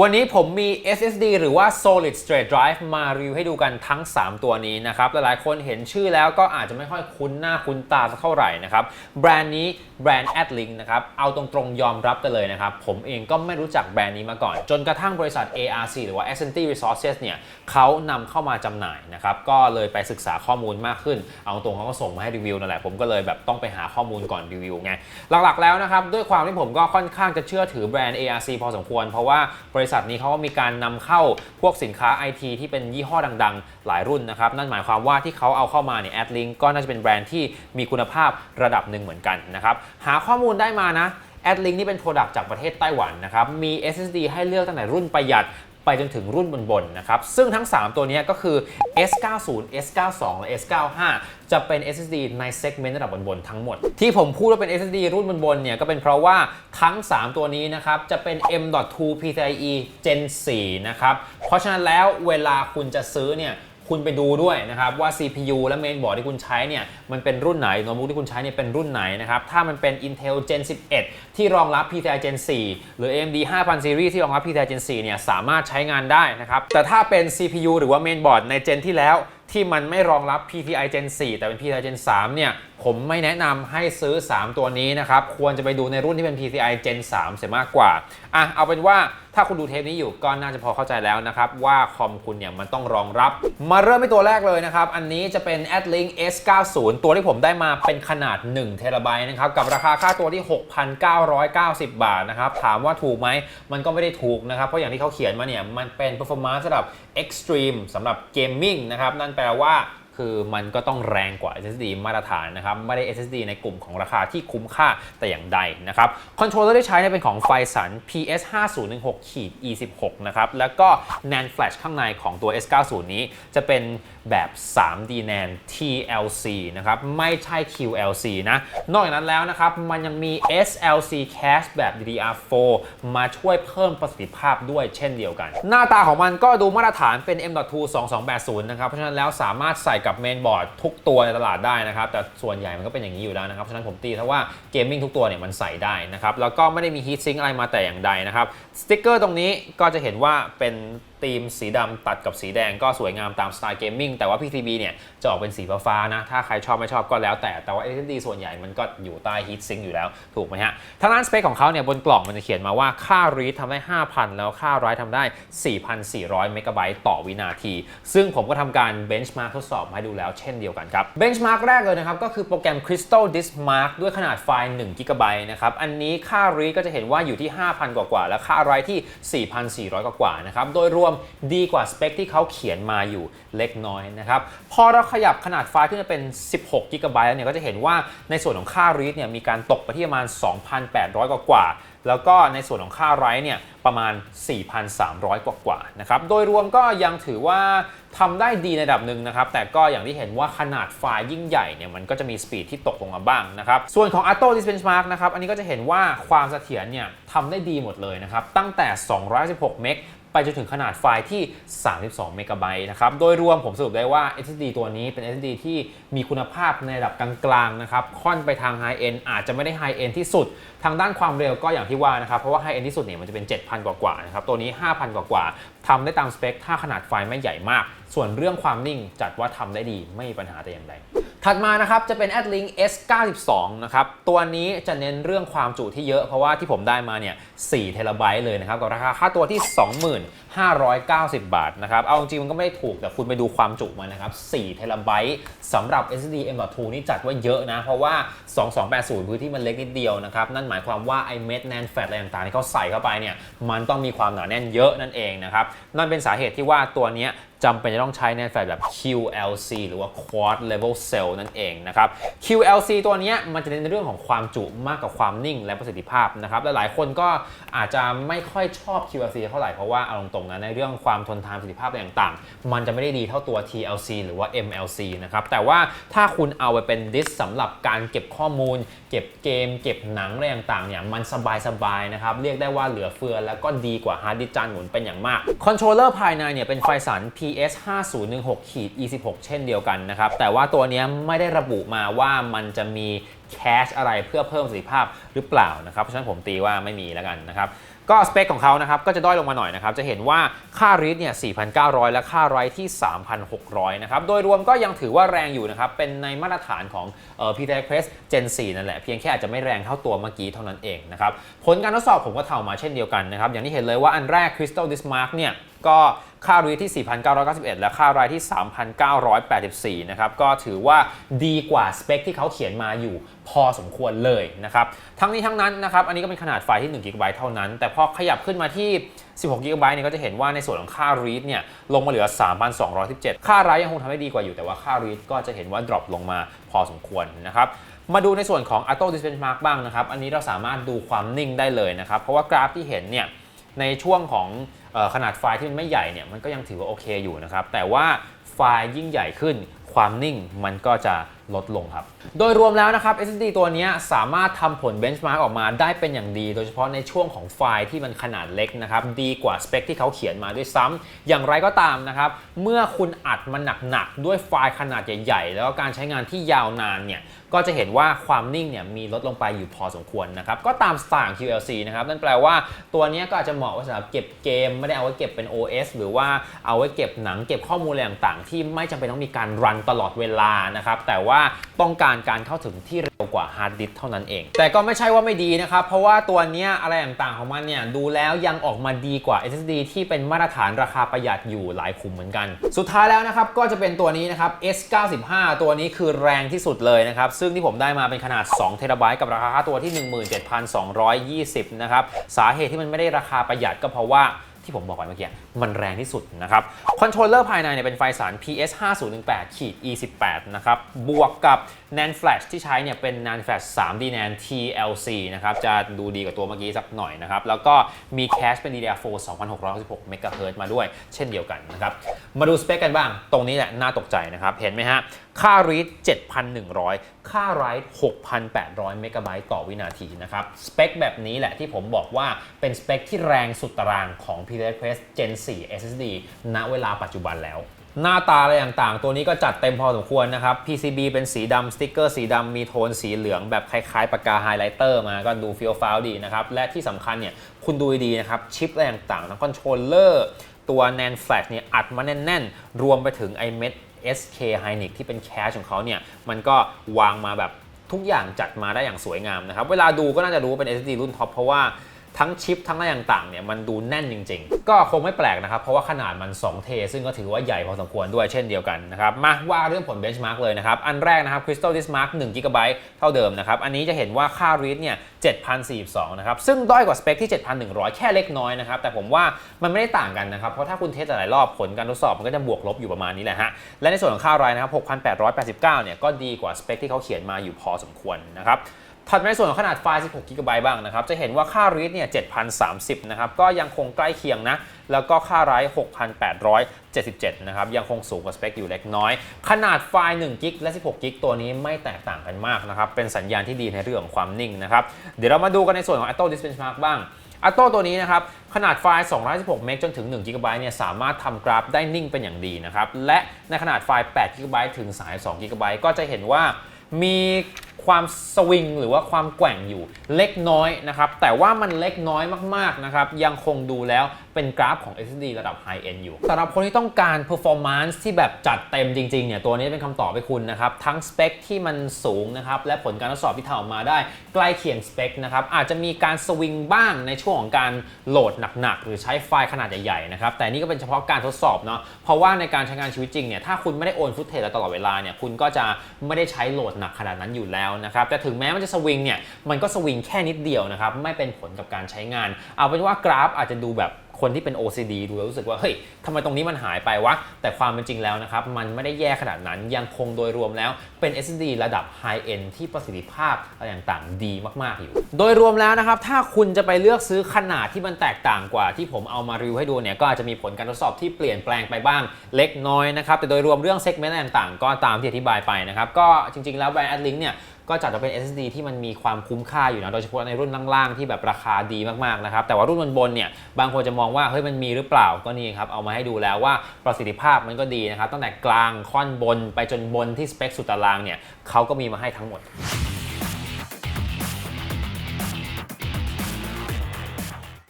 วันนี้ผมมี SSD หรือว่า Solid State Drive มารีวิวให้ดูกันทั้ง 3 ตัวนี้นะครับ หลายๆคนเห็นชื่อแล้วก็อาจจะไม่ค่อยคุ้นหน้าคุ้นตาสักเท่าไหร่นะครับ แบรนด์นี้แบรนด์ AdLink นะครับ เอาตรงๆยอมรับกันเลยนะครับ ผมเองก็ไม่รู้จักแบรนด์นี้มาก่อน จนกระทั่งบริษัท ARC หรือว่า Ascenti Resources เนี่ยเขานำเข้ามาจำหน่ายนะครับ ก็เลยไปศึกษาข้อมูลมากขึ้น เอาตรงเขาก็ส่งมาให้รีวิวนั่นแหละ ผมก็เลยแบบต้องไปหาข้อมูลก่อนรีวิวไง หลักๆแล้วนะครับด้วยความที่ผมก็ค่อนข้างจะเชื่อถือแบรนด์ ARC พอสมควรเพราะว่าบริษัทนี้เขาก็มีการนำเข้าพวกสินค้า IT ที่เป็นยี่ห้อดังๆ หลายรุ่นนะครับ นั่นหมายความว่าที่เขาเอาเข้ามาเนี่ยแอดลิงก็น่าจะเป็นแบรนด์ที่มีคุณภาพระดับหนึ่งเหมือนกันนะครับ หาข้อมูลได้มานะแอดลิงนี่เป็นโปรดักต์จากประเทศไต้หวันนะครับ มี SSD ให้เลือกตั้งแต่รุ่นประหยัด ไปจนถึงรุ่นบนๆนะครับ ซึ่งทั้ง 3 ตัวนี้ก็คือ S90 S92 และ S95 จะเป็น SSD ในเซกเมนต์ระดับบนๆทั้งหมด ที่ผมพูดว่าเป็น SSD รุ่นบนๆเนี่ยก็เป็นเพราะว่าทั้ง 3 ตัวนี้นะครับ จะเป็น M.2 PCIe Gen 4 นะครับ เพราะฉะนั้นแล้วเวลาคุณจะซื้อเนี่ย คุณไปดูด้วยนะครับว่า CPU และเมนบอร์ดที่คุณใช้เนี่ยมันเป็นรุ่นไหนโน้ตบุ๊กที่คุณใช้เนี่ยเป็นรุ่นไหนนะครับถ้ามันเป็น Intel Gen 11 ที่รองรับ PCIe Gen 4 หรือ AMD 5000 Series ที่รองรับ PCIe Gen 4 เนี่ยสามารถใช้งานได้นะครับแต่ถ้าเป็น CPU หรือว่าเมนบอร์ดในเจนที่แล้ว ที่มันไม่รองรับ PCI Gen 4 แต่เป็น PCI Gen 3 เนี่ย ผมไม่แนะนำให้ซื้อ 3 ตัวนี้นะครับ ควรจะไปดูในรุ่นที่เป็น PCI Gen 3 เสียมากกว่า อะ เอาเป็นว่าถ้าคุณดูเทปนี้อยู่ก็น่าจะพอเข้าใจแล้วนะครับ ว่าคอมคุณเนี่ยมันต้องรองรับ มาเริ่มที่ตัวแรกเลยนะครับ อันนี้จะเป็น AdLink S90 ตัวที่ผมได้มาเป็นขนาด1เทราไบต์นะครับ กับราคาค่าตัวที่ 6,990 บาทนะครับ ถามว่าถูกไหม มันก็ไม่ได้ถูกนะครับ เพราะอย่างที่เขาเขียนมาเนี่ย มันเป็น performance ระดับ extreme สำหรับ gaming นะครับ นั่นแปลว่า คือมันก็ต้องแรงกว่า SSD มาตรฐานนะครับ ไม่ได้ SSD ในกลุ่มของราคาที่คุ้มค่าแต่อย่างใดนะครับ คอนโทรลเลอร์ที่ใช้เนี่ยเป็นของไฟสัน PS 5016 E16 นะครับ แล้วก็ NAND Flash ข้างในของตัว S90 นี้จะเป็นแบบ 3D NAND TLC นะครับ ไม่ใช่ QLC นะ นอกจากนั้นแล้วนะครับ มันยังมี SLC Cache แบบ DDR4 มาช่วยเพิ่มประสิทธิภาพด้วยเช่นเดียวกัน หน้าตาของมันก็ดูมาตรฐานเป็น M.2 2280 นะครับ เพราะฉะนั้นแล้วสามารถใส่กับเมนบอร์ดทุกตัวในตลาดได้นะครับ แต่ส่วนใหญ่มันก็เป็นอย่างนี้อยู่แล้วนะครับ ฉะนั้นผมตีถ้าว่าเกมมิ่งทุกตัวเนี่ยมันใส่ได้นะครับ แล้วก็ไม่ได้มีฮีทซิงค์อะไรมาแต่อย่างใดนะครับ สติ๊กเกอร์ตรงนี้ก็จะเห็นว่าเป็น ธีมสีดำตัดกับสีแดงก็สวยงามตามสไตล์เกมมิ่งแต่ว่า PCB เนี่ยจะออกเป็นสีฟ้านะ ถ้าใครชอบไม่ชอบก็แล้วแต่แต่ว่า SSD ส่วนใหญ่มันก็อยู่ใต้ฮีทซิงค์อยู่แล้วถูกไหมฮะทางด้านสเปคของเขาเนี่ยบนกล่องมันจะเขียนมาว่าค่า read ทำได้ 5,000 แล้วค่า write ทำได้ 4,400 เมกะไบต์ต่อวินาที ซึ่งผมก็ทำการ benchmark ทดสอบให้ดูแล้วเช่นเดียวกันครับ benchmark แรกเลยนะครับ ก็คือโปรแกรม Crystal Disk Mark ด้วยขนาดไฟล์1 g b นะครับ อันนี้ค่า read ก็จะเห็นว่าอยู่ที่ 5,000 กว่าๆ และค่า write ที่ 4,400 กว่าๆ นะครับ โดยรวมดีกว่าสเปคที่เขาเขียนมาอยู่เล็กน้อยนะครับ พอเราขยับขนาดไฟล์ขึ้นมาเป็น 16 g b แล้วเนี่ยก็จะเห็นว่าในส่วนของค่า read เนี่ยมีการตกไปที่ประมาณ 2,800 กว่าๆแล้วก็ในส่วนของค่า write เนี่ยประมาณ 4,300 กว่ากว่าๆนะครับ โดยรวมก็ยังถือว่าทำได้ดีในระดับหนึ่งนะครับ แต่ก็อย่างที่เห็นว่าขนาดไฟล์ยิ่งใหญ่เนี่ยมันก็จะมีสปีดที่ตกลงมาบ้างนะครับ ส่วนของ Auto Disk Benchmark นะครับ อันนี้ก็จะเห็นว่าความเสถียรเนี่ยทำได้ดีหมดเลยนะครับ ตั้งแต่ 216 เมก ไปจนถึงขนาดไฟล์ที่ 32 เมกะไบต์นะครับ โดยรวมผมสรุปได้ว่า SSD ตัวนี้เป็น SSD ที่มีคุณภาพในระดับกลางๆนะครับ ค่อนไปทาง High End อาจจะไม่ได้ High End ที่สุด ทางด้านความเร็วก็อย่างที่ว่านะครับ เพราะว่า High End ที่สุดเนี่ยมันจะเป็น 7,000 กว่าๆนะครับ ตัวนี้ 5,000 กว่าๆทำได้ตามสเปค ถ้าขนาดไฟล์ไม่ใหญ่มาก ส่วนเรื่องความนิ่งจัดว่าทำได้ดีไม่มีปัญหาแต่อย่างใด ถัดมานะครับจะเป็น AdLink S92 นะครับตัวนี้จะเน้นเรื่องความจุที่เยอะเพราะว่าที่ผมได้มาเนี่ย4เทราไบต์เลยนะครับกับราคาค่าตัวที่ 2590 บาทนะครับเอาจริงมันก็ไม่ได้ถูกแต่คุณไปดูความจุมันนะครับ4เทราไบต์สำหรับ SSD M.2 นี่จัดว่าเยอะนะ เพราะว่า 2280 พื้นที่มันเล็กนิดเดียวนะครับนั่นหมายความว่าไอเม็ดแนนแฟตอะไรต่างๆที่เขาใส่เข้าไปเนี่ยมันต้องมีความหนาแน่นเยอะนั่นเองนะครับนั่นเป็นสาเหตุที่ว่าตัวเนี้ย จำเป็นจะต้องใช้แนแฟลชแบบ QLC หรือว่า Quad Level Cell นั่นเองนะครับ QLC ตัวนี้มันจะเน้นในเรื่องของความจุมากกว่าความนิ่งและประสิทธิภาพนะครับและหลายคนก็อาจจะไม่ค่อยชอบ QLC เท่าไหร่เพราะว่าเอาตรงๆนะในเรื่องความทนทานประสิทธิภาพอะไรต่างๆ มันจะไม่ได้ดีเท่าตัว TLC หรือว่า MLC นะครับแต่ว่าถ้าคุณเอาไปเป็นดิสสำหรับการเก็บข้อมูล เก็บเกม เก็บหนังอะไรต่างๆเนี่ยมันสบายๆนะครับเรียกได้ว่าเหลือเฟือแล้วก็ดีกว่าฮาร์ดดิสก์จานหมุนเป็นอย่างมากคอนโทรลเลอร์ภายในเนี่ยเป็นไฟสัน PS 5016ขีด E16 เช่นเดียวกันนะครับ แต่ว่าตัวนี้ไม่ได้ระบุมาว่ามันจะมีแคชอะไรเพื่อเพิ่มประสิทธิภาพหรือเปล่านะครับเพราะฉะนั้นผมตีว่าไม่มีแล้วกันนะครับก็สเปคของเขานะครับก็จะด้อยลงมาหน่อยนะครับ จะเห็นว่าค่ารีดเนี่ย 4,900 และค่าไรที่ 3,600 นะครับ โดยรวมก็ยังถือว่าแรงอยู่นะครับ เป็นในมาตรฐานของเอ่อ PTX Press Gen 4 นั่นแหละ เพียงแค่อาจจะไม่แรงเท่าตัวเมื่อกี้เท่านั้นเองนะครับ ผลการทดสอบผมก็เทำมาเช่นเดียวกันนะครับ อย่างที่เห็นเลยว่าอันแรก Crystal Dismark เนี่ย ก็ค่ารีดที่ 4,991 และค่ารายที่ 3,984 นะครับ ก็ถือว่าดีกว่าสเปคที่เขาเขียนมาอยู่พอสมควรเลยนะครับ ทั้งนี้ทั้งนั้นนะครับ อันนี้ก็เป็นขนาดไฟล์ที่ 1 g b เท่านั้น แต่พอขยับขึ้นมาที่ 16 g b เนี่ยก็จะเห็นว่าในส่วนของค่า read เนี่ยลงมาเหลือ 3,217 ค่า write ยังคงทำได้ดีกว่าอยู่ แต่ว่าค่า read ก็จะเห็นว่า drop ลงมาพอสมควรนะครับมาดูในส่วนของ Auto Benchmark บ้างนะครับ อันนี้เราสามารถดูความนิ่งได้เลยนะครับ เพราะว่ากราฟที่เห็นเนี่ยในช่วงของ ขนาดไฟล์ที่มันไม่ใหญ่เนี่ยมันก็ยังถือว่าโอเคอยู่นะครับแต่ว่าไฟล์ยิ่งใหญ่ขึ้นความนิ่งมันก็จะลดลงครับ โดยรวมแล้วนะครับ SSD ตัวนี้สามารถทำผล benchmark ออกมาได้เป็นอย่างดี โดยเฉพาะในช่วงของไฟล์ที่มันขนาดเล็กนะครับ ดีกว่าสเปคที่เขาเขียนมาด้วยซ้ำ อย่างไรก็ตามนะครับ เมื่อคุณอัดมันหนักๆ ด้วยไฟล์ขนาดใหญ่ๆ แล้วก็การใช้งานที่ยาวนานเนี่ย ก็จะเห็นว่าความนิ่งเนี่ยมีลดลงไปอยู่พอสมควรนะครับ ก็ตามสไตล์ของ QLC นะครับ นั่นแปลว่าตัวนี้ก็อาจจะเหมาะสำหรับเก็บเกมไม่ได้เอาไว้เก็บเป็น OS หรือว่าเอาไว้เก็บหนังเก็บข้อมูลอะไรต่างๆ ที่ไม่จำเป็นต้องมีการรันตลอดเวลานะครับ แต่ว่าต้องการการเข้าถึงที่เร็วกว่าฮาร์ดดิสก์เท่านั้นเอง แต่ก็ไม่ใช่ว่าไม่ดีนะครับ เพราะว่าตัวนี้อะไรต่างๆของมันเนี่ยดูแล้วยังออกมาดีกว่า SSD ที่เป็นมาตรฐานราคาประหยัดอยู่หลายขุมเหมือนกัน สุดท้ายแล้วนะครับก็จะเป็นตัวนี้นะครับ S95 ตัวนี้คือแรงที่สุดเลยนะครับ ซึ่งที่ผมได้มาเป็นขนาด2เทราไบต์กับราคาค่าตัวที่ 17,220นะครับ สาเหตุที่มันไม่ได้ราคาประหยัดก็เพราะว่า ที่ผมบอกไปเมื่อกี้มันแรงที่สุดนะครับคอนโทรลเลอร์ภายในเนี่ยเป็นไฟสาร PS 5018ขีด E18 นะครับบวกกับ NAND Flash ที่ใช้เนี่ยเป็น NAND Flash 3D NAND TLC นะครับจะดูดีกว่าตัวเมื่อกี้สักหน่อยนะครับแล้วก็มีแคชเป็น DDR4 2666 MHz มาด้วย เช่นเดียวกันนะครับมาดูสเปคกันบ้าง ตรงนี้แหละน่าตกใจนะครับเห็นไหมฮะค่า read 7,100 ค่า write 6,800 เมกะไบต์ต่อวินาทีนะครับสเปคแบบนี้แหละที่ผมบอกว่าเป็นสเปคที่แรงสุดตารางของ PCI Express Gen 4 SSD ณเวลาปัจจุบันแล้ว หน้าตาอะไรต่างๆ ตัวนี้ก็จัดเต็มพอสมควรนะครับ PCB เป็นสีดำสติ๊กเกอร์สีดำมีโทนสีเหลืองแบบคล้ายๆปากกาไฮไลท์เตอร์มาก็ดูฟีลฟ้าวดีนะครับ และที่สำคัญเนี่ยคุณดูดีนะครับ ชิปอะไรต่างๆทั้งคอนโทรลเลอร์ตัว NAND Flash เนี่ยอัดมาแน่นๆ รวมไปถึงไอเม็ด SK Hynix ที่เป็นแคชของเขาเนี่ยมันก็วางมาแบบทุกอย่างจัดมาได้อย่างสวยงามนะครับ เวลาดูก็น่าจะรู้ว่าเป็น SSD รุ่นท็อปเพราะว่า ทั้งชิปทั้งอะไรต่างๆเนี่ยมันดูแน่นจริง ๆ ก็คงไม่แปลกนะครับ เพราะว่าขนาดมัน 2 เท ซึ่งก็ถือว่าใหญ่พอสมควรด้วยเช่นเดียวกันนะครับมาว่าเรื่องผล benchmark เลยนะครับ อันแรกนะครับ Crystal Dismark 1 g b เท่าเดิมนะครับ อันนี้จะเห็นว่าค่า read เนี่ย7,042 นะครับ ซึ่งด้อยกว่าสเปคที่ 7,100 แค่เล็กน้อยนะครับ แต่ผมว่ามันไม่ได้ต่างกันนะครับ เพราะถ้าคุณเทสหลายรอบผลการทดสอบมันก็จะบวกลบอยู่ประมาณนี้แหละฮะ และในส่วนของค่ารายนะครับ 6,889 เนี่ยก็ดีกว่าสเปคที่เขาเขียนมาอยู่พอสมควรนะครับ ถัดมาในส่วนของขนาดไฟล์ 16 g b บ้างนะครับ จะเห็นว่าค่า read เนี่ย 7,030 นะครับ ก็ยังคงใกล้เคียงนะ แล้วก็ค่า write 6,877 นะครับ ยังคงสูงกว่าสเปคอยู่เล็กน้อย ขนาดไฟล์1 g b และ 16 g b ตัวนี้ไม่แตกต่างกันมากนะครับ เป็นสัญญาณที่ดีในเรื่องของความนิ่งนะครับ เดี๋ยวเรามาดูกันในส่วนของ Auto Benchmark บ้างอัตโต้ตัวนี้นะครับ ขนาดไฟล์216เมกจนถึง1 g b เนี่ยสามารถทำกราฟได้นิ่งเป็นอย่างดีนะครับ และในขนาดไฟล์8 g b ถึง 32 g b ก็จะเห็นว่ามี ความสวิงหรือว่าความแกว่งอยู่เล็กน้อยนะครับ แต่ว่ามันเล็กน้อยมากๆนะครับ ยังคงดูแล้วเป็นกราฟของ SSD ระดับ High End อยู่สำหรับคนที่ต้องการ performance ที่แบบจัดเต็มจริงๆเนี่ยตัวนี้เป็นคำตอบให้คุณนะครับ ทั้งสเปคที่มันสูงนะครับ และผลการทดสอบที่ทำออกมาได้ ใกล้เคียงสเปคนะครับ อาจจะมีการสวิงบ้างในช่วงของการโหลดหนักๆ หรือใช้ไฟล์ขนาดใหญ่ๆนะครับแต่นี่ก็เป็นเฉพาะการทดสอบเนาะเพราะว่าในการใช้งานชีวิตจริงเนี่ยถ้าคุณไม่ได้โอนฟุตเทจตลอดเวลาเนี่ยคุณก็จะไม่ได้ใช้โหลดหนักขนาดนั้นอยู่แล้วนะครับแต่ถึงแม้มันจะสวิงเนี่ยมันก็สวิงแค่นิดเดียวนะครับไม่เป็นผลกับการใช้งาน เอาเป็นว่ากราฟอาจจะดูแบบคนที่เป็น OCD ดูแล้วรู้สึกว่าเฮ้ยทำไมตรงนี้มันหายไปวะ แต่ความเป็นจริงแล้วนะครับ มันไม่ได้แย่ขนาดนั้นยังคงโดยรวมแล้วเป็น SSD ระดับ High End ที่ประสิทธิภาพอะไรต่างๆ ดีมากๆอยู่ โดยรวมแล้วนะครับ ถ้าคุณจะไปเลือกซื้อขนาดที่มันแตกต่างกว่าที่ผมเอามารีวิวให้ดูเนี่ยก็อาจจะมีผลการทดสอบที่เปลี่ยนแปลงไปบ้างเล็กน้อยนะครับแต่โดยรวมเรื่องเซกเมนต์ต่างๆ ก็ตามที่อธิบายไปนะครับก็จริงๆแล้วแบรนด์ AdLink เนี่ย ก็จัดว่าเป็น SSD ที่มันมีความคุ้มค่าอยู่นะโดยเฉพาะในรุ่นล่างๆที่แบบราคาดีมากๆนะครับแต่ว่ารุ่นบนๆเนี่ยบางคนจะมองว่าเฮ้ยมันมีหรือเปล่าก็นี่ครับเอามาให้ดูแล้วว่าประสิทธิภาพมันก็ดีนะครับตั้งแต่กลางค่อนบนไปจนบนที่สเปคสุดตารางเนี่ยเขาก็มีมาให้ทั้งหมด